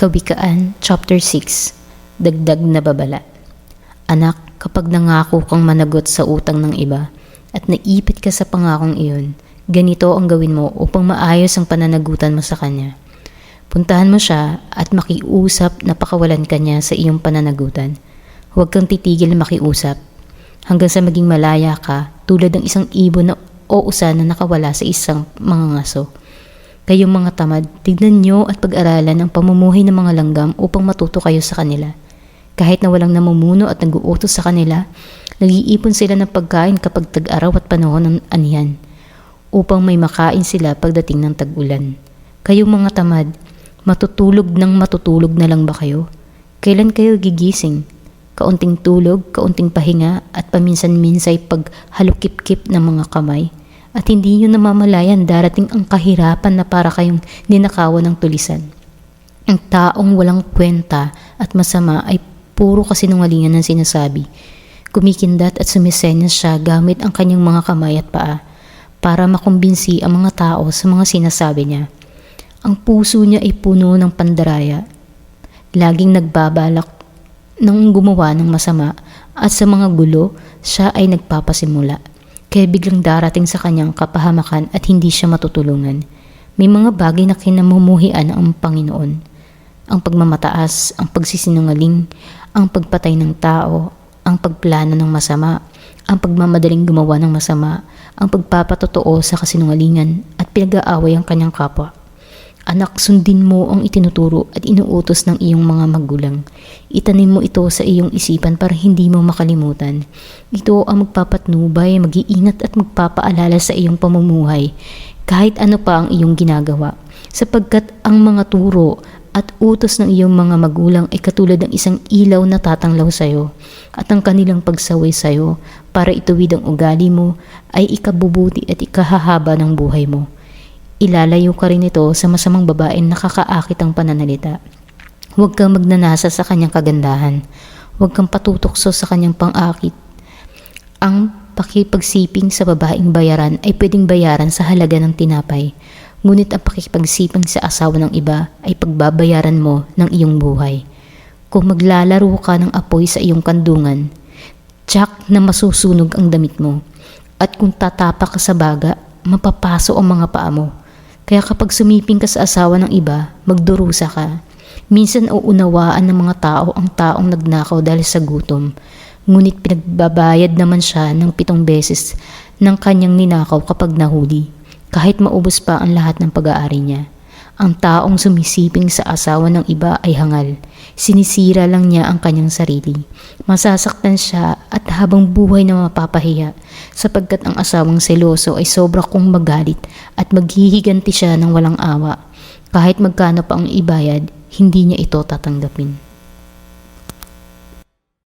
Kawikaan, Chapter 6 Dagdag na babala Anak, kapag nangako kang managot sa utang ng iba at naipit ka sa pangakong iyon, ganito ang gawin mo upang maayos ang pananagutan mo sa kanya. Puntahan mo siya at makiusap na pakawalan ka niya sa iyong pananagutan. Huwag kang titigil na makiusap hanggang sa maging malaya ka tulad ng isang ibon na o usa na nakawala sa isang mga ngaso. Kayong mga tamad, tignan nyo at pag-aralan ang pamumuhay ng mga langgam upang matuto kayo sa kanila. Kahit na walang namumuno at nag-uutos sa kanila, nag-iipon sila ng pagkain kapag tag-araw at panahon ng anihan, upang may makain sila pagdating ng tag-ulan. Kayong mga tamad, matutulog ng matutulog na lang ba kayo? Kailan kayo gigising? Kaunting tulog, kaunting pahinga, at paminsan-minsay paghalukip-kip ng mga kamay at hindi nyo namamalayan darating ang kahirapan na para kayong ninakawan ng tulisan. Ang taong walang kwenta at masama ay puro kasinungalingan ng sinasabi. Kumikindat at sumisenyas siya gamit ang kanyang mga kamay at paa para makumbinsi ang mga tao sa mga sinasabi niya. Ang puso niya ay puno ng pandaraya. Laging nagbabalak ng gumawa ng masama at sa mga gulo, siya ay nagpapasimula kaya biglang darating sa kanyang kapahamakan at hindi siya matutulungan. May mga bagay na kinamumuhian ang Panginoon. Ang pagmamataas, ang pagsisinungaling, ang pagpatay ng tao, ang pagplano ng masama, ang pagmamadaling gumawa ng masama, ang pagpapatotoo sa kasinungalingan at pinag-aaway ang kanyang kapwa. Anak, sundin mo ang itinuturo at inuutos ng iyong mga magulang. Itanim mo ito sa iyong isipan para hindi mo makalimutan. Ito ang magpapatnubay, mag-iingat at magpapaalala sa iyong pamumuhay kahit ano pa ang iyong ginagawa. Sapagkat ang mga turo at utos ng iyong mga magulang ay katulad ng isang ilaw na tatanglaw sa iyo at ang kanilang pagsaway sa iyo para ituwid ang ugali mo ay ikabubuti at ikahahaba ng buhay mo ilalayo ka rin ito sa masamang babaeng nakakaakit ang pananalita. Huwag kang magnanasa sa kanyang kagandahan. Huwag kang patutokso sa kanyang pang-akit. Ang pakipagsiping sa babaeng bayaran ay pwedeng bayaran sa halaga ng tinapay. Ngunit ang pakipagsiping sa asawa ng iba ay pagbabayaran mo ng iyong buhay. Kung maglalaro ka ng apoy sa iyong kandungan, tsak na masusunog ang damit mo. At kung tatapak ka sa baga, mapapaso ang mga paa mo. Kaya kapag sumiping ka sa asawa ng iba, magdurusa ka. Minsan uunawaan ng mga tao ang taong nagnakaw dahil sa gutom. Ngunit pinagbabayad naman siya ng pitong beses ng kanyang ninakaw kapag nahuli. Kahit maubos pa ang lahat ng pag-aari niya. Ang taong sumisiping sa asawa ng iba ay hangal. Sinisira lang niya ang kanyang sarili. Masasaktan siya at habang buhay na mapapahiya sapagkat ang asawang seloso ay sobra kong magalit at maghihiganti siya ng walang awa. Kahit magkano pa ang ibayad, hindi niya ito tatanggapin.